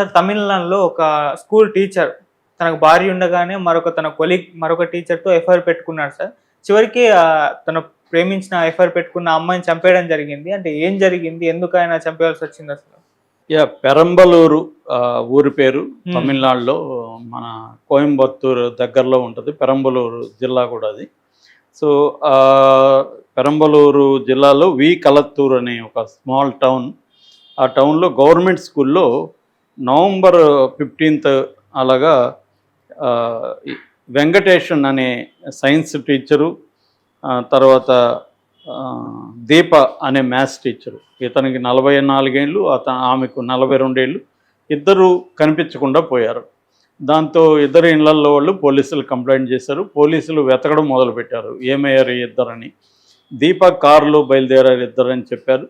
Sir తమిళనాడులో ఒక school teacher తనకు భార్య ఉండగానే మరొక తన కొలీగ్ మరొక టీచర్తో ఎఫ్ఐఆర్ పెట్టుకున్నాడు సార్. చివరికి తన ప్రేమించిన ఎఫ్ఐఆర్ పెట్టుకున్న అమ్మాయిని చంపేయడం జరిగింది. అంటే ఏం జరిగింది? ఎందుకు ఆయన చంపేయాల్సి వచ్చింది అసలు యా పెరంబలూరు ఊరి పేరు తమిళనాడులో మన కోయంబత్తూరు దగ్గరలో ఉంటుంది. పెరంబలూరు జిల్లా కూడా అది. సో పెరంబలూరు జిల్లాలో వి కలత్తూరు అనే ఒక స్మాల్ టౌన్. ఆ టౌన్లో గవర్నమెంట్ స్కూల్లో నవంబర్ ఫిఫ్టీన్త్ అలాగా వెంకటేషన్ అనే సైన్స్ టీచరు తర్వాత దీప అనే మ్యాథ్స్ టీచరు. ఇతనికి నలభై నాలుగేళ్ళు అత ఆమెకు నలభై రెండేళ్ళు ఇద్దరు కనిపించకుండా పోయారు. దాంతో ఇద్దరు ఇళ్ళల్లో వాళ్ళు పోలీసులు కంప్లైంట్ చేశారు. పోలీసులు వెతకడం మొదలుపెట్టారు. ఏమయ్యారు ఇద్దరని? దీప కారులో బయలుదేరారు ఇద్దరు అని చెప్పారు.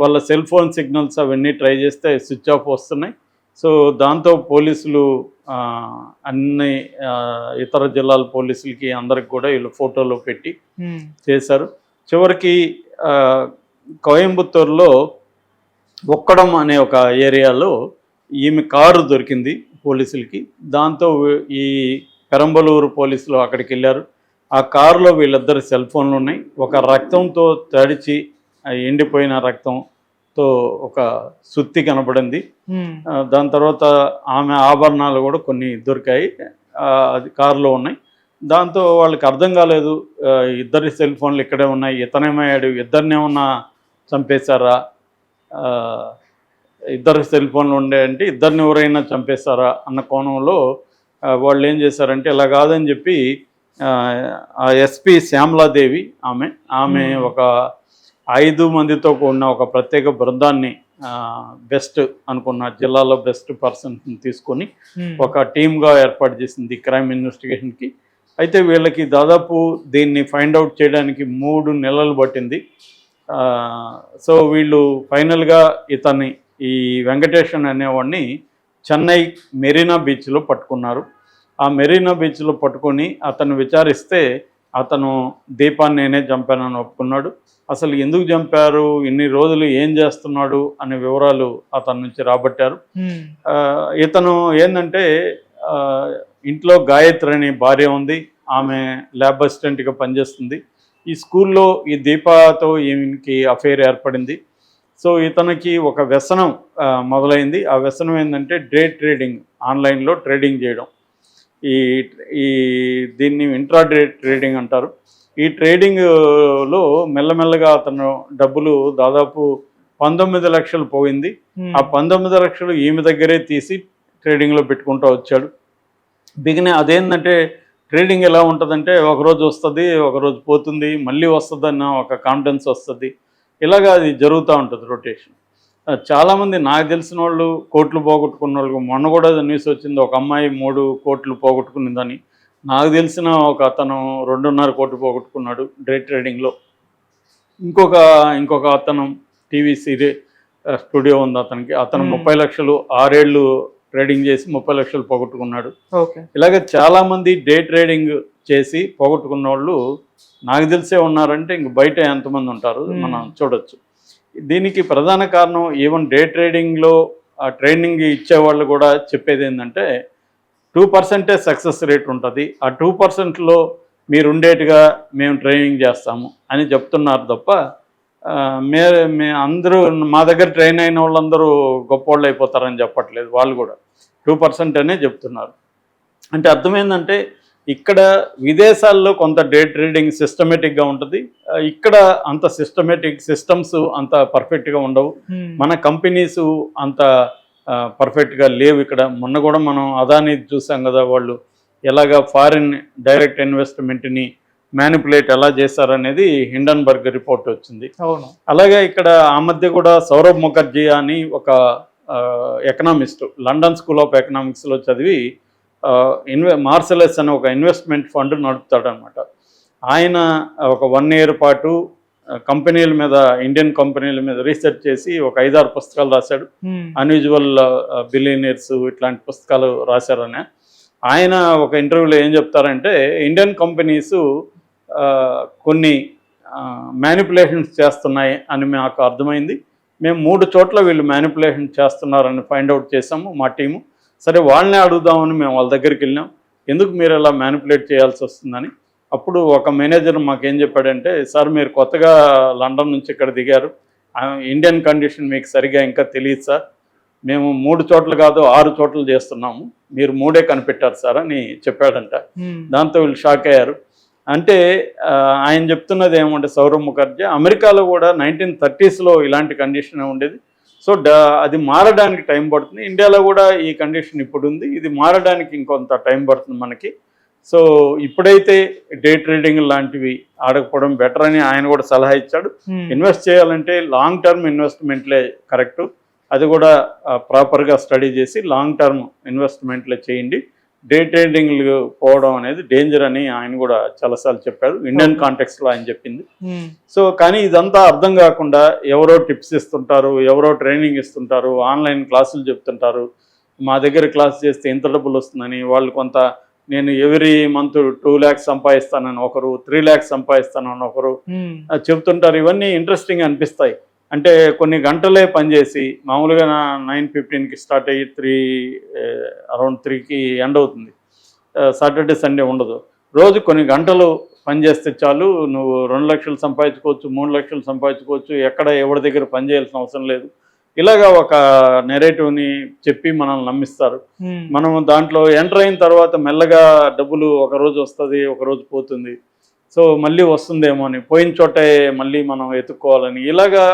వాళ్ళ సెల్ ఫోన్ సిగ్నల్స్ అవన్నీ ట్రై చేస్తే స్విచ్ ఆఫ్ వస్తున్నాయి. సో దాంతో పోలీసులు అన్ని ఇతర జిల్లాల పోలీసులకి అందరికి కూడా వీళ్ళు ఫోటోలో పెట్టి. చేశారు. చివరికి కోయంబత్తూరులో ఒక్కడం అనే ఒక ఏరియాలో ఈమె కారు దొరికింది పోలీసులకి. దాంతో ఈ పెరంబలూరు పోలీసులు అక్కడికి వెళ్ళారు. ఆ కారులో వీళ్ళిద్దరు సెల్ ఫోన్లు ఉన్నాయి. ఒక రక్తంతో తడిచి ఎండిపోయిన రక్తంతో ఒక సుత్తి కనపడింది. దాని తర్వాత ఆమె ఆభరణాలు కూడా కొన్ని దొరికాయి. అది కారులో ఉన్నాయి. దాంతో వాళ్ళకి అర్థం కాలేదు. ఇద్దరి సెల్ ఫోన్లు ఇక్కడే ఉన్నాయి. ఇతనేమయ్యాడు ఇద్దరిని ఏమన్నా చంపేశారా? ఇద్దరు సెల్ ఫోన్లు ఉండే అంటే ఇద్దరిని ఎవరైనా చంపేశారా అన్న కోణంలో వాళ్ళు ఏం చేశారంటే ఇలా కాదని చెప్పి ఎస్పి శ్యామలాదేవి ఆమె ఆమె. ఒక ఐదు మందితో కూడిన ఒక ప్రత్యేక బృందాన్ని బెస్ట్ అనుకున్న జిల్లాలో బెస్ట్ పర్సన్ తీసుకొని. ఒక టీమ్గా ఏర్పాటు చేసింది క్రైమ్ ఇన్వెస్టిగేషన్కి. అయితే వీళ్ళకి దాదాపు దీన్ని ఫైండ్ అవుట్ చేయడానికి మూడు నెలలు పట్టింది. సో వీళ్ళు ఫైనల్గా ఇతన్ని ఈ వెంకటేషన్ అనేవాడిని చెన్నై మెరీనా బీచ్లో పట్టుకున్నారు. ఆ మెరీనా బీచ్లో పట్టుకొని అతను విచారిస్తే అతను దీపాన్ని నేనే చంపానని ఒప్పుకున్నాడు. అసలు ఎందుకు చంపారు? ఇన్ని రోజులు ఏం చేస్తున్నాడు? అనే వివరాలు అతని నుంచి రాబట్టారు. ఇతను ఏంటంటే ఇంట్లో గాయత్రి అనే భార్య ఉంది. ఆమె ల్యాబ్ అసిస్టెంట్గా పనిచేస్తుంది. ఈ స్కూల్లో ఈ దీపాతో ఈమెకి అఫేర్ ఏర్పడింది. సో ఇతనికి ఒక వ్యసనం మొదలైంది. ఆ వ్యసనం ఏంటంటే డే ట్రేడింగ్ ఆన్లైన్లో ట్రేడింగ్ చేయడం. ఈ ఈ దీన్ని ఇంట్రా డే ట్రేడింగ్ అంటారు. ఈ ట్రేడింగ్లో మెల్లమెల్లగా అతను డబ్బులు దాదాపు పంతొమ్మిది లక్షలు పోయింది. ఆ పంతొమ్మిది లక్షలు ఈమె దగ్గరే తీసి ట్రేడింగ్లో పెట్టుకుంటూ వచ్చాడు. బిగిన అదేంటంటే ట్రేడింగ్ ఎలా ఉంటుందంటే ఒకరోజు వస్తుంది ఒకరోజు పోతుంది మళ్ళీ వస్తుంది అన్న ఒక కాన్ఫిడెన్స్ వస్తుంది. ఇలాగా అది జరుగుతూ ఉంటుంది రొటేషన్ చాలామంది నాకు తెలిసిన వాళ్ళు కోట్లు పోగొట్టుకున్న వాళ్ళు మొన్న కూడా న్యూస్ వచ్చింది. ఒక అమ్మాయి మూడు కోట్లు పోగొట్టుకునిందని. నాకు తెలిసిన ఒక అతను రెండున్నర కోట్లు పోగొట్టుకున్నాడు డే ట్రేడింగ్లో. ఇంకొక ఇంకొక అతను టీవీ సీరియల్ స్టూడియో ఉంది అతనికి. అతను. ముప్పై లక్షలు ఆరేళ్ళు ట్రేడింగ్ చేసి ముప్పై లక్షలు పోగొట్టుకున్నాడు. ఇలాగ చాలామంది డే ట్రేడింగ్ చేసి పోగొట్టుకున్న వాళ్ళు నాకు తెలిసే ఉన్నారంటే ఇంక బయట ఎంతమంది ఉంటారు. మనం చూడొచ్చు. దీనికి ప్రధాన కారణం ఈవెన్ డే ట్రేడింగ్లో ఆ ట్రైనింగ్ ఇచ్చేవాళ్ళు కూడా చెప్పేది ఏంటంటే టూ పర్సెంటే సక్సెస్ రేట్ ఉంటుంది. ఆ టూ పర్సెంట్లో మీరు ఉండేట్టుగా మేము ట్రైనింగ్ చేస్తాము అని చెప్తున్నారు తప్ప మే మే అందరూ మా దగ్గర ట్రైన్ అయిన వాళ్ళందరూ గొప్పోళ్ళు అయిపోతారని చెప్పట్లేదు వాళ్ళు కూడా. టూ పర్సెంట్ అనే చెప్తున్నారు. అంటే అర్థమైందంటే ఇక్కడ విదేశాల్లో కొంత డే ట్రేడింగ్ సిస్టమేటిక్గా ఉంటుంది. ఇక్కడ అంత సిస్టమేటిక్ సిస్టమ్స్ అంత పర్ఫెక్ట్గా ఉండవు. హ్మ్. మన కంపెనీస్ అంత పర్ఫెక్ట్గా లేవు ఇక్కడ. మొన్న కూడా మనం అదాని చూసాం కదా వాళ్ళు ఎలాగా ఫారిన్ డైరెక్ట్ ఇన్వెస్ట్మెంట్ని మ్యానిపులేట్ ఎలా చేశారనేది హిండన్బర్గ్ రిపోర్ట్ వచ్చింది. అవును. అలాగే ఇక్కడ ఆ మధ్య కూడా సౌరభ్ ముఖర్జీ అని ఒక ఎకనామిస్ట్ లండన్ స్కూల్ ఆఫ్ ఎకనామిక్స్లో చదివి ఇన్వె మార్సెలెస్ అనే ఒక ఇన్వెస్ట్మెంట్ ఫండ్ నడుపుతాడనమాట. ఆయన ఒక వన్ ఇయర్ పాటు కంపెనీల మీద ఇండియన్ కంపెనీల మీద రీసెర్చ్ చేసి ఒక ఐదారు పుస్తకాలు రాశాడు. అన్యూజువల్ బిలియనీర్స్ ఇట్లాంటి పుస్తకాలు రాశారని. ఆయన ఒక ఇంటర్వ్యూలో ఏం చెప్తారంటే ఇండియన్ కంపెనీస్ కొన్ని మ్యానిపులేషన్స్ చేస్తున్నాయి అని మాకు అర్థమైంది. మేము మూడు చోట్ల వీళ్ళు మ్యానిపులేషన్ చేస్తున్నారని ఫైండ్ అవుట్ చేసాము మా టీము. సరే వాళ్ళనే అడుగుదామని మేము వాళ్ళ దగ్గరికి వెళ్ళాం ఎందుకు మీరు ఇలా మ్యానిపులేట్ చేయాల్సి వస్తుందని? అప్పుడు ఒక మేనేజర్ మాకేం చెప్పాడంటే సార్ మీరు కొత్తగా లండన్ నుంచి ఇక్కడ దిగారు. ఇండియన్ కండిషన్ మీకు సరిగా ఇంకా తెలియదు సార్. మేము మూడు చోట్ల కాదు ఆరు చోట్ల చేస్తున్నాము. మీరు మూడే కనిపెట్టారు సార్ అని చెప్పాడంట. దాంతో వీళ్ళు షాక్ అయ్యారు. అంటే ఆయన చెప్తున్నది ఏమంటే సౌరవ్ ముఖర్జీ అమెరికాలో కూడా నైన్టీన్ థర్టీస్లో ఇలాంటి కండిషన్ ఉండేది. సో అది మారడానికి టైం పడుతుంది. ఇండియాలో కూడా ఈ కండిషన్ ఇప్పుడు ఉంది ఇది మారడానికి ఇంకొంత టైం పడుతుంది మనకి. సో ఇప్పుడైతే డే ట్రేడింగ్ లాంటివి ఆడకపోవడం బెటర్ అని ఆయన కూడా సలహా ఇచ్చాడు. ఇన్వెస్ట్ చేయాలంటే లాంగ్ టర్మ్ ఇన్వెస్ట్మెంట్లే కరెక్ట్. అది కూడా ప్రాపర్గా స్టడీ చేసి లాంగ్ టర్మ్ ఇన్వెస్ట్మెంట్లే చేయండి. డే ట్రేడింగ్లు పోవడం అనేది డేంజర్ అని ఆయన కూడా చాలాసార్లు చెప్పారు ఇండియన్ కాంటెక్స్లో ఆయన చెప్పింది. సో కానీ ఇదంతా అర్థం కాకుండా ఎవరో టిప్స్ ఇస్తుంటారు ఎవరో ట్రైనింగ్ ఇస్తుంటారు ఆన్లైన్ క్లాసులు చెప్తుంటారు. మా దగ్గర క్లాస్ చేస్తే ఇంత డబ్బులు వస్తుందని వాళ్ళు కొంత నేను ఎవ్రీ మంత్ టూ ల్యాక్స్ సంపాదిస్తానని ఒకరు త్రీ ల్యాక్స్ సంపాదిస్తానని ఒకరు చెప్తుంటారు. ఇవన్నీ ఇంట్రెస్టింగ్ అనిపిస్తాయి. అంటే కొన్ని గంటలే పనిచేసి మామూలుగా నైన్ ఫిఫ్టీన్కి స్టార్ట్ అయ్యి త్రీ అరౌండ్ త్రీకి ఎండ్ అవుతుంది. సాటర్డే సండే ఉండదు. రోజు కొన్ని గంటలు పనిచేస్తే చాలు నువ్వు రెండు లక్షలు సంపాదించుకోవచ్చు మూడు లక్షలు సంపాదించుకోవచ్చు ఎక్కడ ఎవరి దగ్గర పని చేయాల్సిన అవసరం లేదు. ఇలాగా ఒక నెరేటివ్ని చెప్పి మనల్ని నమ్మిస్తారు. మనం దాంట్లో ఎంటర్ అయిన తర్వాత మెల్లగా డబ్బులు ఒక రోజు వస్తుంది ఒక రోజు పోతుంది. సో మళ్ళీ వస్తుందేమో అని పోయిన చోటే మళ్ళీ మనం ఎత్తుక్కోవాలని ఇలాగా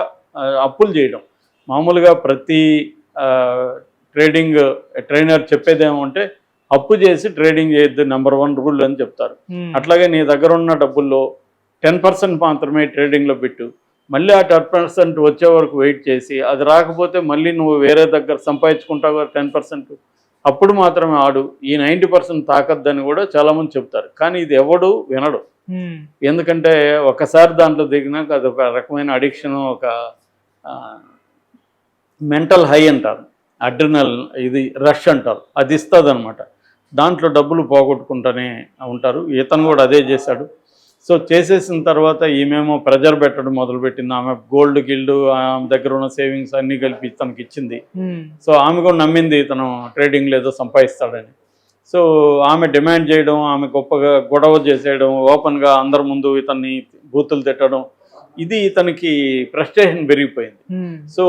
అప్పులు చేయడం. మామూలుగా ప్రతి ట్రేడింగ్ ట్రైనర్ చెప్పేదేమంటే అప్పు చేసి ట్రేడింగ్ చేయొద్దు నెంబర్ వన్ రూల్ అని చెప్తారు. అట్లాగే నీ దగ్గర ఉన్న డబ్బుల్లో టెన్ పర్సెంట్ మాత్రమే ట్రేడింగ్లో పెట్టు. మళ్ళీ ఆ టెన్ పర్సెంట్ వచ్చే వరకు వెయిట్ చేసి అది రాకపోతే మళ్ళీ నువ్వు వేరే దగ్గర సంపాదించుకుంటావు టెన్ పర్సెంట్. అప్పుడు మాత్రమే ఆడు. ఈ నైంటీ పర్సెంట్ తాకద్దని కూడా చాలామంది చెప్తారు. కానీ ఇది ఎవడు వినడు. ఎందుకంటే ఒకసారి దాంట్లో దిగినాక అది ఒక రకమైన అడిక్షన్ ఒక మెంటల్ హై అంటారు. అడ్రినల్ ఇది రష్ అంటారు. అది ఇస్తుంది అనమాట దాంట్లో డబ్బులు పోగొట్టుకుంటూనే ఉంటారు. ఇతను కూడా అదే చేశాడు. సో చేసేసిన తర్వాత ఈమెమో ప్రెజర్ పెట్టడం మొదలుపెట్టింది. ఆమె గోల్డ్ గిల్డ్ ఆమె దగ్గర ఉన్న సేవింగ్స్ అన్నీ కలిపి తనకి ఇచ్చింది. సో ఆమె కూడా నమ్మింది తను ట్రేడింగ్ లేదో సంపాదిస్తాడని. సో ఆమె డిమాండ్ చేయడం ఆమె గొప్పగా గొడవ చేసేయడం ఓపెన్గా అందరి ముందు ఇతన్ని బూతులు తిట్టడం ఇది ఇతనికి ఫ్రస్ట్రేషన్ పెరిగిపోయింది. సో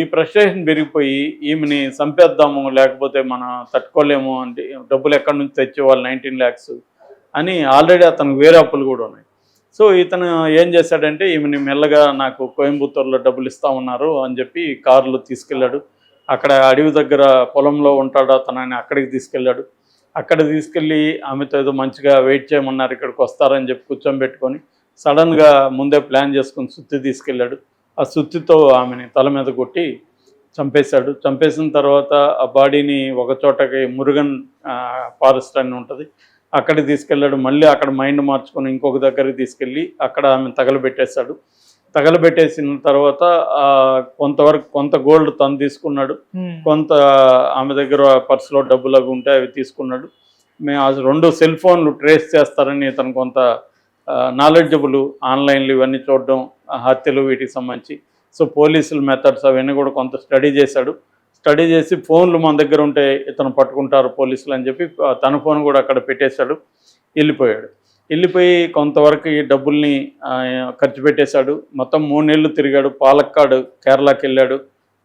ఈ ఫ్రస్ట్రేషన్ పెరిగిపోయి ఈమెని చంపేద్దాము లేకపోతే మన తట్టుకోలేము అంటే డబ్బులు ఎక్కడి నుంచి తెచ్చేవాళ్ళు నైన్టీన్ ల్యాక్స్ అని ఆల్రెడీ అతనికి వేరే అప్పులు కూడా ఉన్నాయి. సో ఇతను ఏం చేశాడంటే ఈమెని మెల్లగా నాకు కోయంబత్తూరులో డబ్బులు ఇస్తా ఉన్నారు అని చెప్పి కారులో తీసుకెళ్ళాడు. అక్కడ అడవి దగ్గర పొలంలో ఉంటాడు అతనని అక్కడికి తీసుకెళ్ళాడు. అక్కడ తీసుకెళ్ళి ఆమెతో ఏదో మంచిగా వెయిట్ చేయమన్నారు ఇక్కడికి వస్తారని చెప్పి కూర్చోబెట్టుకొని సడన్గా ముందే ప్లాన్ చేసుకుని సుత్తి తీసుకెళ్ళాడు. ఆ సుత్తితో ఆమెని తల మీద కొట్టి చంపేశాడు. చంపేసిన తర్వాత ఆ బాడీని ఒక చోటకి మురుగన్ ఫారెస్ట్ అని ఉంటుంది. అక్కడికి తీసుకెళ్ళాడు. మళ్ళీ అక్కడ మైండ్ మార్చుకొని ఇంకొక దగ్గరికి తీసుకెళ్ళి అక్కడ ఆమె తగలబెట్టేశాడు. తగలబెట్టేసిన తర్వాత కొంతవరకు కొంత గోల్డ్ తను తీసుకున్నాడు. కొంత ఆమె దగ్గర పర్సులో డబ్బులు అవి ఉంటే అవి తీసుకున్నాడు. మేము రెండు సెల్ ఫోన్లు ట్రేస్ చేస్తారని ఇతను కొంత నాలెడ్జబుల్ ఆన్లైన్లు ఇవన్నీ చూడడం హత్యలు వీటికి సంబంధించి. సో పోలీసుల మెథడ్స్ అవన్నీ కూడా కొంత స్టడీ చేశాడు. స్టడీ చేసి ఫోన్లు మన దగ్గర ఉంటే ఇతను పట్టుకుంటారు పోలీసులు అని చెప్పి తన ఫోన్ కూడా అక్కడ పెట్టేశాడు. వెళ్ళిపోయాడు. వెళ్ళిపోయి కొంతవరకు ఈ డబ్బుల్ని ఖర్చు పెట్టేశాడు. మొత్తం మూడు నెలలు తిరిగాడు. పాలక్కాడు కేరళకి వెళ్ళాడు.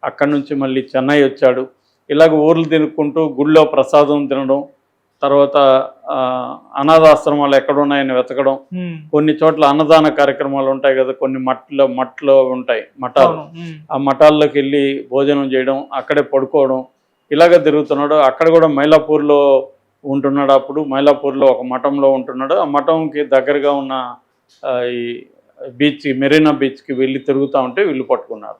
అక్కడి నుంచి మళ్ళీ చెన్నై వచ్చాడు. ఇలాగ ఊర్లు తినుక్కుంటూ గుళ్ళో ప్రసాదం తినడం తర్వాత ఆ, అనాథాశ్రమాలు ఎక్కడ ఉన్నాయని వెతకడం కొన్ని చోట్ల అన్నదాన కార్యక్రమాలు ఉంటాయి కదా కొన్ని మట్లో మట్లో ఉంటాయి మఠాలు. ఆ మఠాల్లోకి వెళ్ళి భోజనం చేయడం అక్కడే పడుకోవడం ఇలాగ తిరుగుతున్నాడు. అక్కడ కూడా మైలాపూర్లో ఉంటున్నాడు అప్పుడు. మైలాపూర్లో ఒక మఠంలో ఉంటున్నాడు. ఆ మఠంకి దగ్గరగా ఉన్న ఈ బీచ్ మెరీనా బీచ్కి వెళ్ళి తిరుగుతూ ఉంటే వీళ్ళు పట్టుకున్నారు.